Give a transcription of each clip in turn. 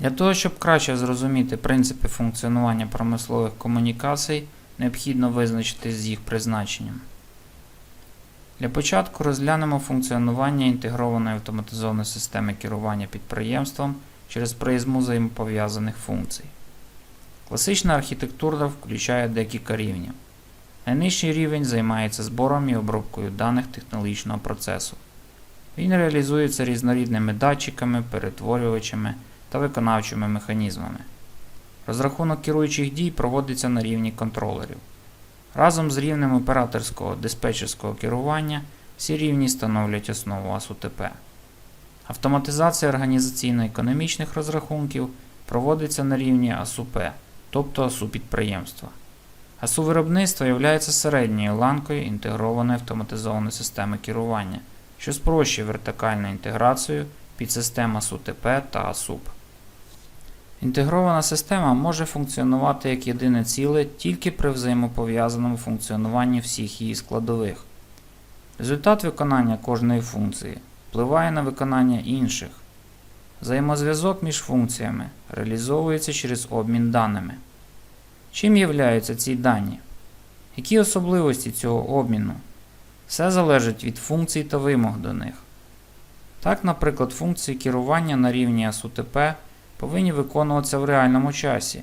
Для того, щоб краще зрозуміти принципи функціонування промислових комунікацій, необхідно визначитись з їх призначенням. Для початку розглянемо функціонування інтегрованої автоматизованої системи керування підприємством через призму взаємопов'язаних функцій. Класична архітектура включає декілька рівнів. Найнижчий рівень займається збором і обробкою даних технологічного процесу. Він реалізується різнорідними датчиками, перетворювачами та виконавчими механізмами. Розрахунок керуючих дій проводиться на рівні контролерів. Разом з рівнем операторського диспетчерського керування всі рівні становлять основу АСУТП. Автоматизація організаційно-економічних розрахунків проводиться на рівні АСУП, тобто АСУ підприємства. АСУ виробництва є середньою ланкою інтегрованої автоматизованої системи керування, що спрощує вертикальну інтеграцію підсистем АСУТП та АСУП. Інтегрована система може функціонувати як єдине ціле тільки при взаємопов'язаному функціонуванні всіх її складових. Результат виконання кожної функції впливає на виконання інших. Взаємозв'язок між функціями реалізовується через обмін даними. Чим являються ці дані? Які особливості цього обміну? Все залежить від функцій та вимог до них. Так, наприклад, функції керування на рівні АСУТП повинні виконуватися в реальному часі,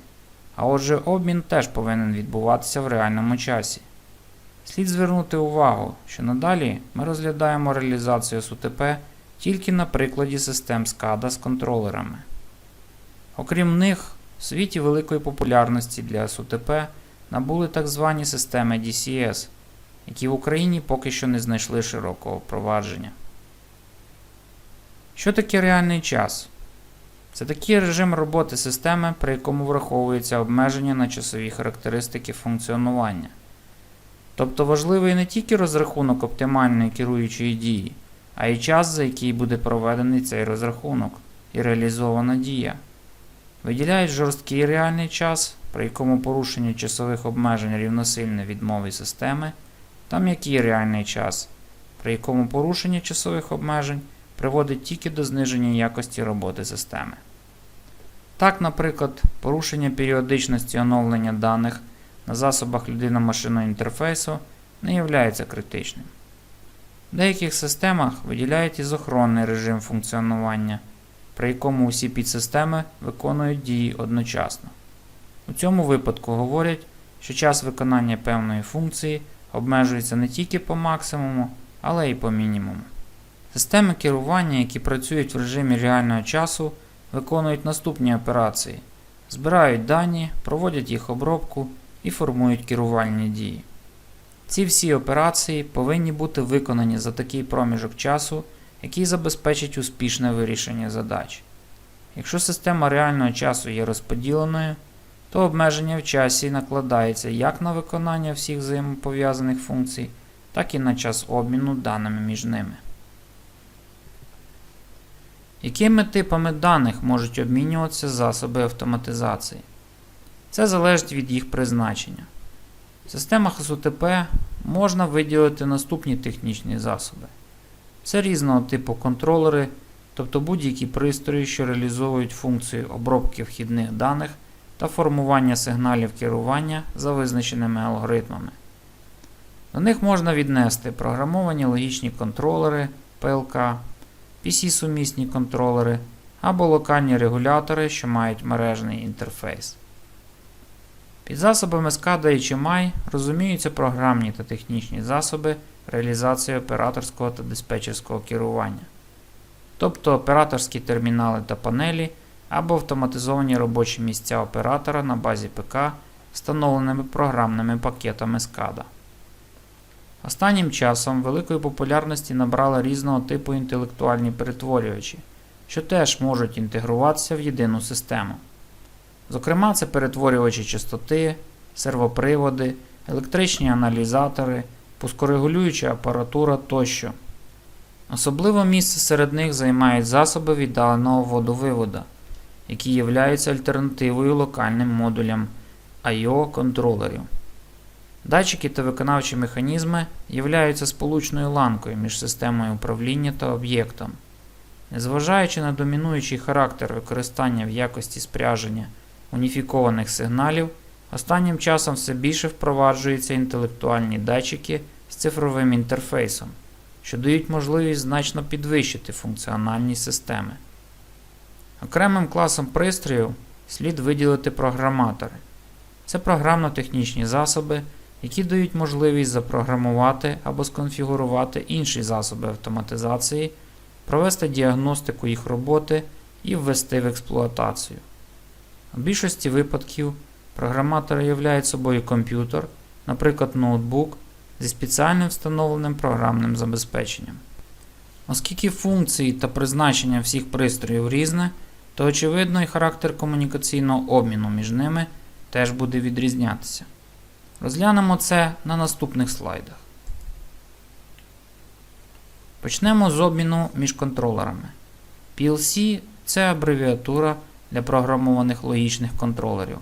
а отже, обмін теж повинен відбуватися в реальному часі. Слід звернути увагу, що надалі ми розглядаємо реалізацію СУТП тільки на прикладі систем SCADA з контролерами. Окрім них, в світі великої популярності для СУТП набули так звані системи DCS, які в Україні поки що не знайшли широкого впровадження. Що таке реальний час? Це такий режим роботи системи, при якому враховуються обмеження на часові характеристики функціонування. Тобто важливий не тільки розрахунок оптимальної керуючої дії, а й час, за який буде проведений цей розрахунок і реалізована дія. Виділяють жорсткий реальний час, при якому порушення часових обмежень рівносильне відмові системи, та м'який реальний час, при якому порушення часових обмежень приводить тільки до зниження якості роботи системи. Так, наприклад, порушення періодичності оновлення даних на засобах людино-машинного інтерфейсу не є критичним. В деяких системах виділяють ізохронний режим функціонування, при якому усі підсистеми виконують дії одночасно. У цьому випадку говорять, що час виконання певної функції обмежується не тільки по максимуму, але й по мінімуму. Системи керування, які працюють в режимі реального часу, виконують наступні операції: збирають дані, проводять їх обробку і формують керувальні дії. Ці всі операції повинні бути виконані за такий проміжок часу, який забезпечить успішне вирішення задач. Якщо система реального часу є розподіленою, то обмеження в часі накладається як на виконання всіх взаємопов'язаних функцій, так і на час обміну даними між ними. Якими типами даних можуть обмінюватися засоби автоматизації? Це залежить від їх призначення. В системах СУТП можна виділити наступні технічні засоби. Це різного типу контролери, тобто будь-які пристрої, що реалізовують функцію обробки вхідних даних та формування сигналів керування за визначеними алгоритмами. До них можна віднести програмовані логічні контролери ПЛК, PC-сумісні контролери або локальні регулятори, що мають мережний інтерфейс. Під засобами SCADA і HMI розуміються програмні та технічні засоби реалізації операторського та диспетчерського керування, тобто операторські термінали та панелі або автоматизовані робочі місця оператора на базі ПК встановленими програмними пакетами SCADA. Останнім часом великої популярності набрали різного типу інтелектуальні перетворювачі, що теж можуть інтегруватися в єдину систему. Зокрема, це перетворювачі частоти, сервоприводи, електричні аналізатори, пускорегулююча апаратура тощо. Особливо місце серед них займають засоби віддаленого водовивода, які являються альтернативою локальним модулям I.O. контролерів. Датчики та виконавчі механізми являються сполучною ланкою між системою управління та об'єктом. Незважаючи на домінуючий характер використання в якості спряження уніфікованих сигналів, останнім часом все більше впроваджуються інтелектуальні датчики з цифровим інтерфейсом, що дають можливість значно підвищити функціональність системи. Окремим класом пристроїв слід виділити програматори. Це програмно-технічні засоби, які дають можливість запрограмувати або сконфігурувати інші засоби автоматизації, провести діагностику їх роботи і ввести в експлуатацію. У більшості випадків програматори являють собою комп'ютер, наприклад, ноутбук зі спеціальним встановленим програмним забезпеченням. Оскільки функції та призначення всіх пристроїв різне, то очевидно і характер комунікаційного обміну між ними теж буде відрізнятися. Розглянемо це на наступних слайдах. Почнемо з обміну між контролерами. PLC це абревіатура для програмованих логічних контролерів.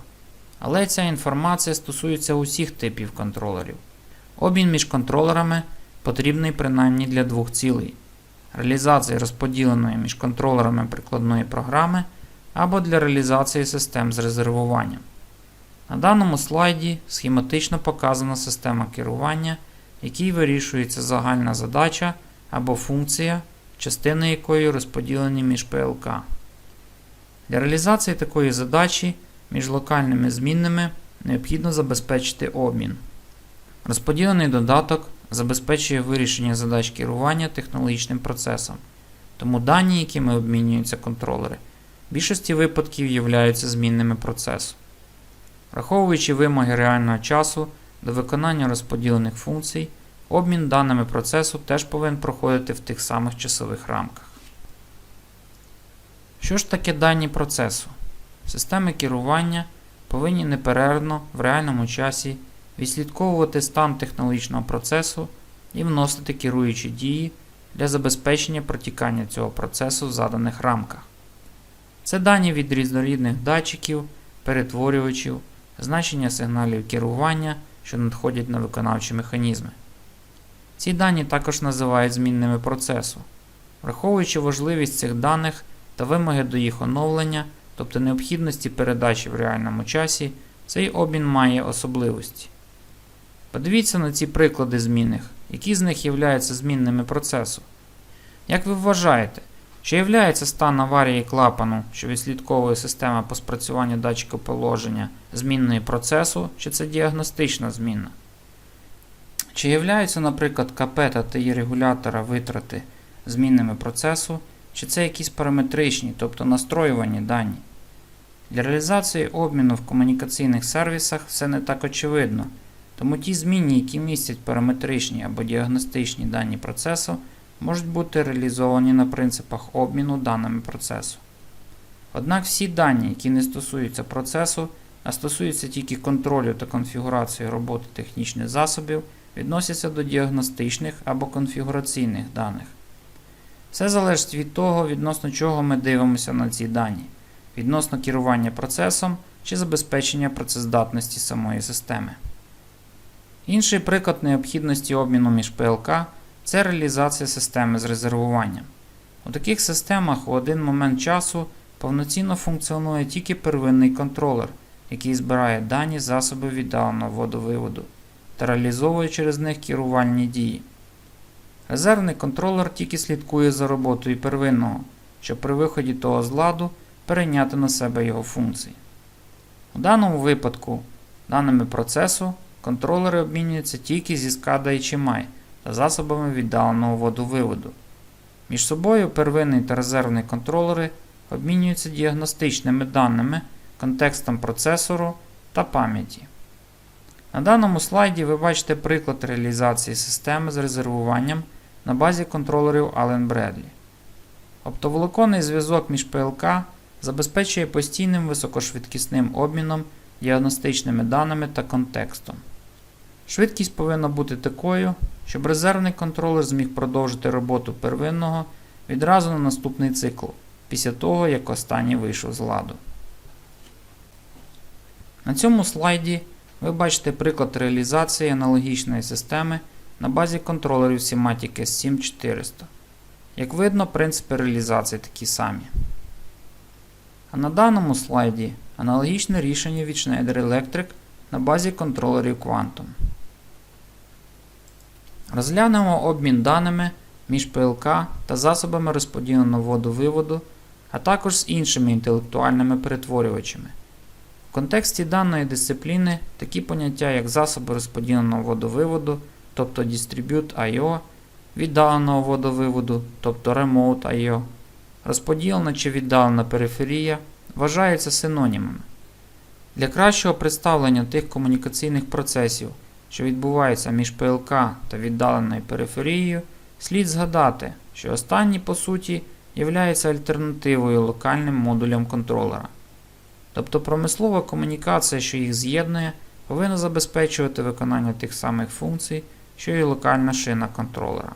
Але ця інформація стосується усіх типів контролерів. Обмін між контролерами потрібний принаймні для двох цілей: реалізації розподіленої між контролерами прикладної програми або для реалізації систем з резервуванням. На даному слайді схематично показана система керування, якій вирішується загальна задача або функція, частини якої розподілені між ПЛК. Для реалізації такої задачі між локальними змінними необхідно забезпечити обмін. Розподілений додаток забезпечує вирішення задач керування технологічним процесом, тому дані, якими обмінюються контролери, в більшості випадків являються змінними процесу. Враховуючи вимоги реального часу до виконання розподілених функцій, обмін даними процесу теж повинен проходити в тих самих часових рамках. Що ж таке дані процесу? Системи керування повинні неперервно в реальному часі відслідковувати стан технологічного процесу і вносити керуючі дії для забезпечення протікання цього процесу в заданих рамках. Це дані від різнорідних датчиків, перетворювачів, значення сигналів керування, що надходять на виконавчі механізми. Ці дані також називають змінними процесу. Враховуючи важливість цих даних та вимоги до їх оновлення, тобто необхідності передачі в реальному часі, цей обмін має особливості. Подивіться на ці приклади змінних, які з них являються змінними процесу. Як ви вважаєте, чи являється стан аварії клапану, що відслідковує система по спрацюванню датчика положення змінною процесу, чи це діагностична зміна? Чи являються, наприклад, КП та ТІ регулятора витрати змінними процесу, чи це якісь параметричні, тобто настроювані дані? Для реалізації обміну в комунікаційних сервісах все не так очевидно, тому ті зміни, які містять параметричні або діагностичні дані процесу, можуть бути реалізовані на принципах обміну даними процесу. Однак всі дані, які не стосуються процесу, а стосуються тільки контролю та конфігурації роботи технічних засобів, відносяться до діагностичних або конфігураційних даних. Все залежить від того, відносно чого ми дивимося на ці дані, відносно керування процесом чи забезпечення працездатності самої системи. Інший приклад необхідності обміну між ПЛК це реалізація системи з резервуванням. У таких системах у один момент часу повноцінно функціонує тільки первинний контролер, який збирає дані засобів віддаленого водовиводу та реалізовує через них керувальні дії. Резервний контролер тільки слідкує за роботою первинного, щоб при виході того з ладу перейняти на себе його функції. У даному випадку, даними процесу, контролери обмінюються тільки зі SCADA HMI засобами віддаленого водовиводу. Між собою первинний та резервний контролери обмінюються діагностичними даними, контекстом процесору та пам'яті. На даному слайді ви бачите приклад реалізації системи з резервуванням на базі контролерів Allen Bradley. Оптоволоконний зв'язок між ПЛК забезпечує постійним високошвидкісним обміном діагностичними даними та контекстом. Швидкість повинна бути такою, щоб резервний контролер зміг продовжити роботу первинного відразу на наступний цикл, після того, як останній вийшов з ладу. На цьому слайді ви бачите приклад реалізації аналогічної системи на базі контролерів Simatic S7400. Як видно, принципи реалізації такі самі. А на даному слайді аналогічне рішення від Schneider Electric на базі контролерів Quantum. Розглянемо обмін даними між ПЛК та засобами розподіленого воду-виводу, а також з іншими інтелектуальними перетворювачами. В контексті даної дисципліни такі поняття, як засоби розподіленого водовиводу, тобто Distribute I.O., віддаленого водовиводу, тобто Remote I.O., розподілена чи віддалена периферія, вважаються синонімами. Для кращого представлення тих комунікаційних процесів, що відбуваються між ПЛК та віддаленою периферією, слід згадати, що останні, по суті, являються альтернативою локальним модулям контролера. Тобто промислова комунікація, що їх з'єднує, повинна забезпечувати виконання тих самих функцій, що і локальна шина контролера.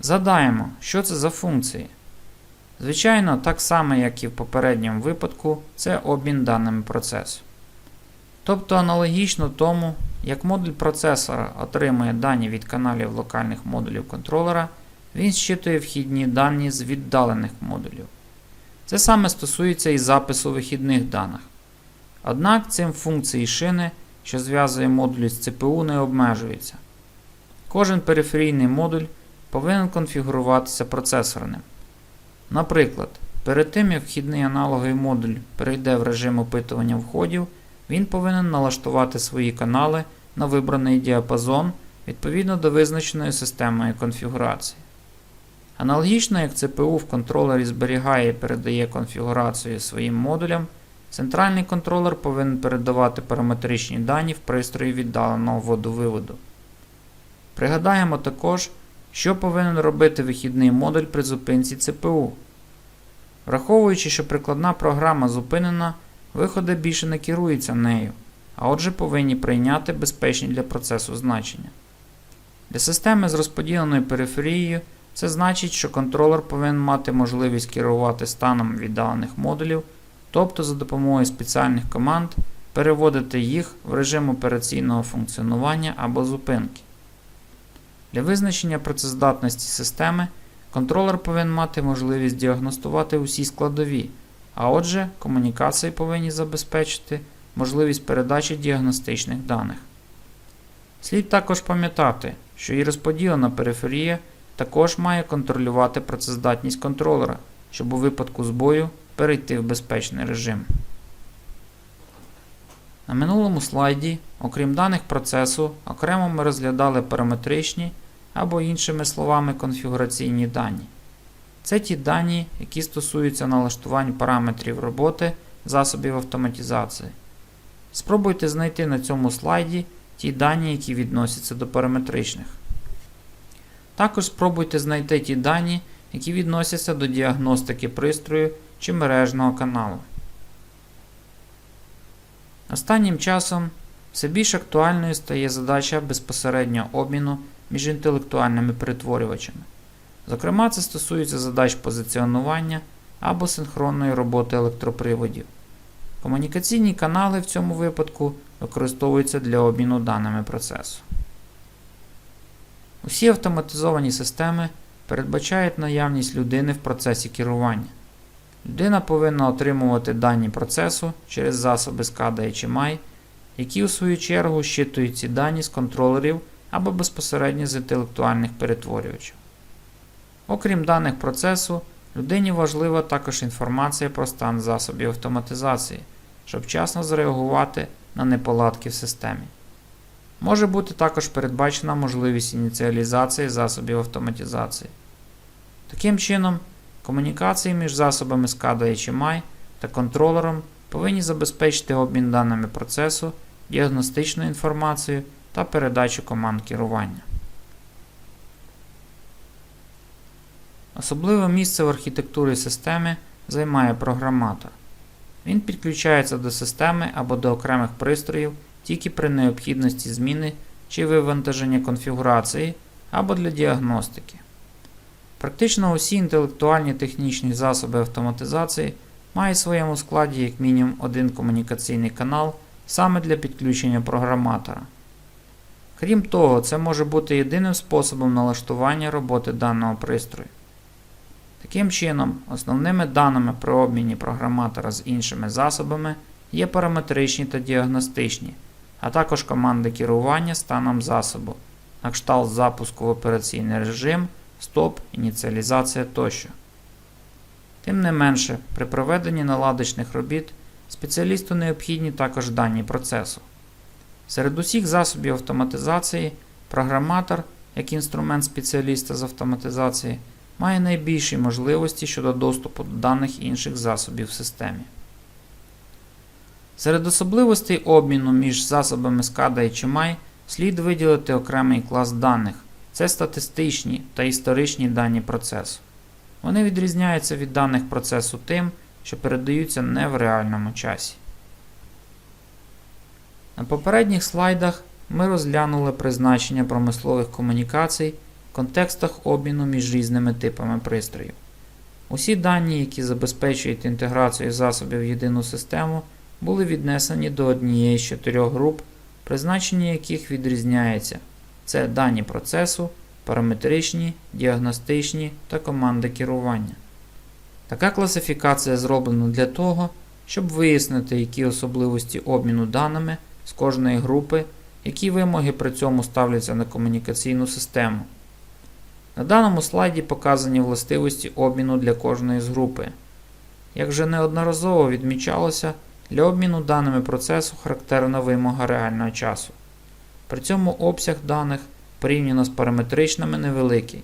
Задаємо, що це за функції. Звичайно, так само, як і в попередньому випадку, це обмін даними процесу. Тобто аналогічно тому, як модуль процесора отримує дані від каналів локальних модулів контролера, він зчитує вхідні дані з віддалених модулів. Це саме стосується і запису вихідних даних. Однак цим функції шини, що зв'язує модулі з ЦПУ, не обмежуються. Кожен периферійний модуль повинен конфігуруватися процесорним. Наприклад, перед тим як вхідний аналоговий модуль перейде в режим опитування входів, він повинен налаштувати свої канали на вибраний діапазон відповідно до визначеної системної конфігурації. Аналогічно як ЦПУ в контролері зберігає і передає конфігурацію своїм модулям, центральний контролер повинен передавати параметричні дані в пристрої віддаленого водовиводу. Пригадаємо також, що повинен робити вихідний модуль при зупинці ЦПУ. Враховуючи, що прикладна програма зупинена, виходи більше не керуються нею, а отже повинні прийняти безпечні для процесу значення. Для системи з розподіленою периферією це значить, що контролер повинен мати можливість керувати станом віддалених модулів, тобто за допомогою спеціальних команд переводити їх в режим операційного функціонування або зупинки. Для визначення працездатності системи контролер повинен мати можливість діагностувати усі складові, а отже, комунікації повинні забезпечити можливість передачі діагностичних даних. Слід також пам'ятати, що і розподілена периферія також має контролювати працездатність контролера, щоб у випадку збою перейти в безпечний режим. На минулому слайді, окрім даних процесу, окремо ми розглядали параметричні або іншими словами конфігураційні дані. Це ті дані, які стосуються налаштувань параметрів роботи засобів автоматизації. Спробуйте знайти на цьому слайді ті дані, які відносяться до параметричних. Також спробуйте знайти ті дані, які відносяться до діагностики пристрою чи мережного каналу. Останнім часом все більш актуальною стає задача безпосереднього обміну між інтелектуальними перетворювачами. Зокрема, це стосується задач позиціонування або синхронної роботи електроприводів. Комунікаційні канали в цьому випадку використовуються для обміну даними процесу. Усі автоматизовані системи передбачають наявність людини в процесі керування. Людина повинна отримувати дані процесу через засоби SCADA і HMI, які у свою чергу щитують ці дані з контролерів або безпосередньо з інтелектуальних перетворювачів. Окрім даних процесу, людині важлива також інформація про стан засобів автоматизації, щоб вчасно зреагувати на неполадки в системі. Може бути також передбачена можливість ініціалізації засобів автоматизації. Таким чином, комунікації між засобами SCADA HMI та контролером повинні забезпечити обмін даними процесу, діагностичну інформацію та передачу команд керування. Особливе місце в архітектурі системи займає програматор. Він підключається до системи або до окремих пристроїв тільки при необхідності зміни чи вивантаження конфігурації або для діагностики. Практично усі інтелектуальні технічні засоби автоматизації мають в своєму складі як мінімум один комунікаційний канал саме для підключення програматора. Крім того, це може бути єдиним способом налаштування роботи даного пристрою. Таким чином, основними даними при обміні програматора з іншими засобами є параметричні та діагностичні, а також команди керування станом засобу, на кшталт запуску в операційний режим, стоп, ініціалізація тощо. Тим не менше, при проведенні наладочних робіт спеціалісту необхідні також дані процесу. Серед усіх засобів автоматизації програматор, як інструмент спеціаліста з автоматизації, має найбільші можливості щодо доступу до даних інших засобів в системі. Серед особливостей обміну між засобами SCADA і CHMI слід виділити окремий клас даних це статистичні та історичні дані процесу. Вони відрізняються від даних процесу тим, що передаються не в реальному часі. На попередніх слайдах ми розглянули призначення промислових комунікацій контекстах обміну між різними типами пристроїв. Усі дані, які забезпечують інтеграцію засобів в єдину систему, були віднесені до однієї з чотирьох груп, призначення яких відрізняється. Це дані процесу, параметричні, діагностичні та команди керування. Така класифікація зроблена для того, щоб вияснити, які особливості обміну даними з кожної групи, які вимоги при цьому ставляться на комунікаційну систему. На даному слайді показані властивості обміну для кожної з групи. Як вже неодноразово відмічалося, для обміну даними процесу характерна вимога реального часу. При цьому обсяг даних порівняно з параметричними невеликий.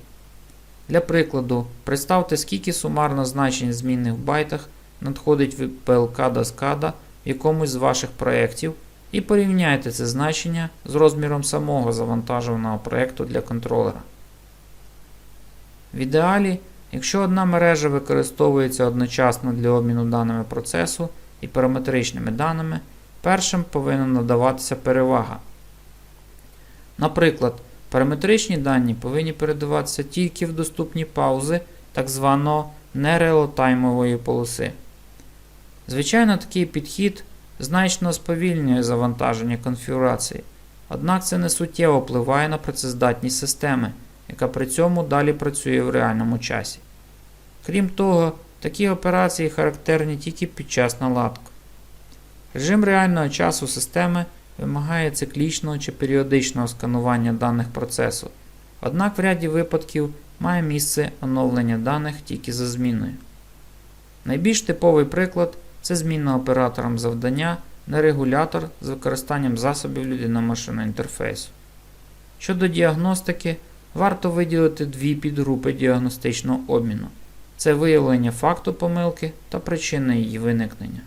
Для прикладу, представте, скільки сумарно значень змінних в байтах надходить від PLK до SCADA в якомусь з ваших проєктів і порівняйте це значення з розміром самого завантажуваного проєкту для контролера. В ідеалі, якщо одна мережа використовується одночасно для обміну даними процесу і параметричними даними, першим повинна надаватися перевага. Наприклад, параметричні дані повинні передаватися тільки в доступні паузи так званого нереалтаймової полоси. Звичайно, такий підхід значно сповільнює завантаження конфігурації, однак це не суттєво впливає на працездатність системи, яка при цьому далі працює в реальному часі. Крім того, такі операції характерні тільки під час наладку. Режим реального часу системи вимагає циклічного чи періодичного сканування даних процесу, однак в ряді випадків має місце оновлення даних тільки за зміною. Найбільш типовий приклад це зміна оператором завдання на регулятор з використанням засобів людино-машинного інтерфейсу. Щодо діагностики, варто виділити дві підгрупи діагностичного обміну це виявлення факту помилки та причини її виникнення.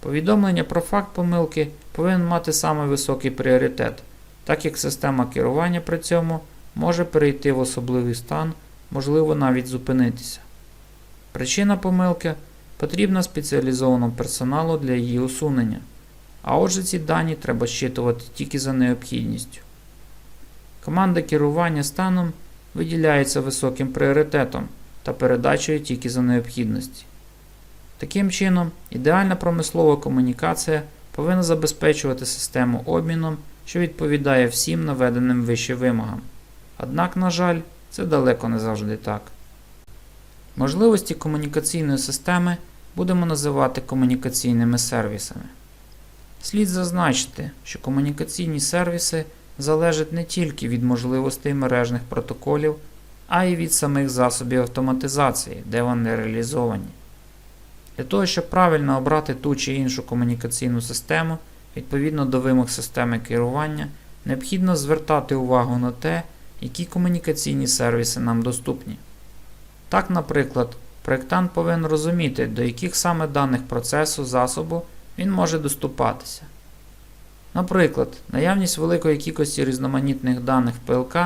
Повідомлення про факт помилки повинен мати саме високий пріоритет, так як система керування при цьому може перейти в особливий стан, можливо навіть зупинитися. Причина помилки потрібна спеціалізованому персоналу для її усунення, а отже ці дані треба щитувати тільки за необхідністю. Команда керування станом виділяється високим пріоритетом та передачею тільки за необхідності. Таким чином, ідеальна промислова комунікація повинна забезпечувати систему обміном, що відповідає всім наведеним вище вимогам. Однак, на жаль, це далеко не завжди так. Можливості комунікаційної системи будемо називати комунікаційними сервісами. Слід зазначити, що комунікаційні сервіси залежать не тільки від можливостей мережних протоколів, а й від самих засобів автоматизації, де вони реалізовані. Для того, щоб правильно обрати ту чи іншу комунікаційну систему відповідно до вимог системи керування, необхідно звертати увагу на те, які комунікаційні сервіси нам доступні. Так, наприклад, проєктант повинен розуміти, до яких саме даних процесу засобу він може доступатися. Наприклад, наявність великої кількості різноманітних даних ПЛК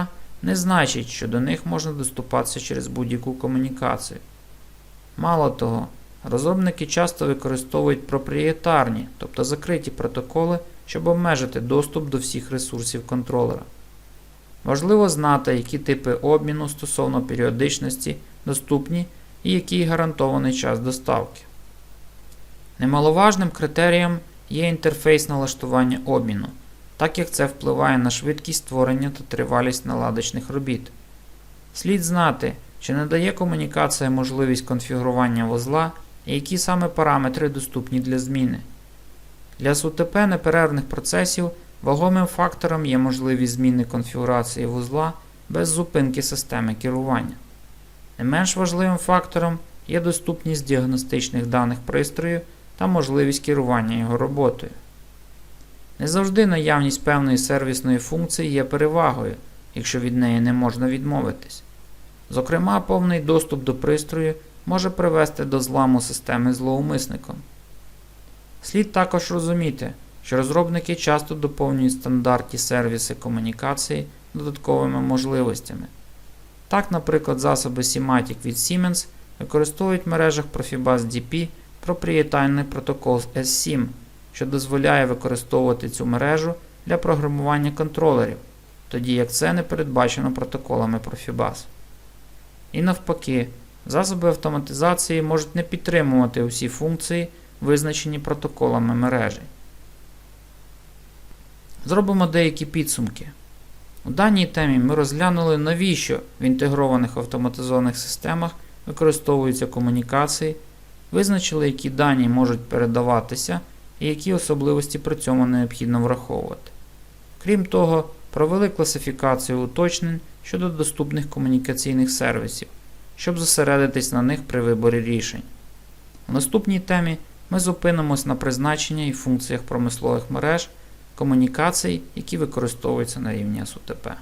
не значить, що до них можна доступатися через будь-яку комунікацію. Мало того, розробники часто використовують проприєтарні, тобто закриті протоколи, щоб обмежити доступ до всіх ресурсів контролера. Важливо знати, які типи обміну стосовно періодичності доступні і який гарантований час доставки. Немаловажним критерієм є інтерфейс налаштування обміну, так як це впливає на швидкість створення та тривалість наладочних робіт. Слід знати, чи надає комунікація можливість конфігурування вузла і які саме параметри доступні для зміни. Для СУТП неперервних процесів вагомим фактором є можливість зміни конфігурації вузла без зупинки системи керування. Не менш важливим фактором є доступність діагностичних даних пристрою та можливість керування його роботою. Не завжди наявність певної сервісної функції є перевагою, якщо від неї не можна відмовитись. Зокрема, повний доступ до пристрою може привести до зламу системи злоумисником. Слід також розуміти, що розробники часто доповнюють стандартні сервіси комунікації додатковими можливостями. Так, наприклад, засоби Simatic від Siemens використовують в мережах Profibus DP проприєтальний протокол S7, що дозволяє використовувати цю мережу для програмування контролерів, тоді як це не передбачено протоколами Profibus. І навпаки, засоби автоматизації можуть не підтримувати усі функції, визначені протоколами мережі. Зробимо деякі підсумки. У даній темі ми розглянули, навіщо в інтегрованих автоматизованих системах використовуються комунікації, визначили, які дані можуть передаватися і які особливості при цьому необхідно враховувати. Крім того, провели класифікацію уточнень щодо доступних комунікаційних сервісів, щоб зосередитись на них при виборі рішень. У наступній темі ми зупинимось на призначенні і функціях промислових мереж комунікацій, які використовуються на рівні СУТП.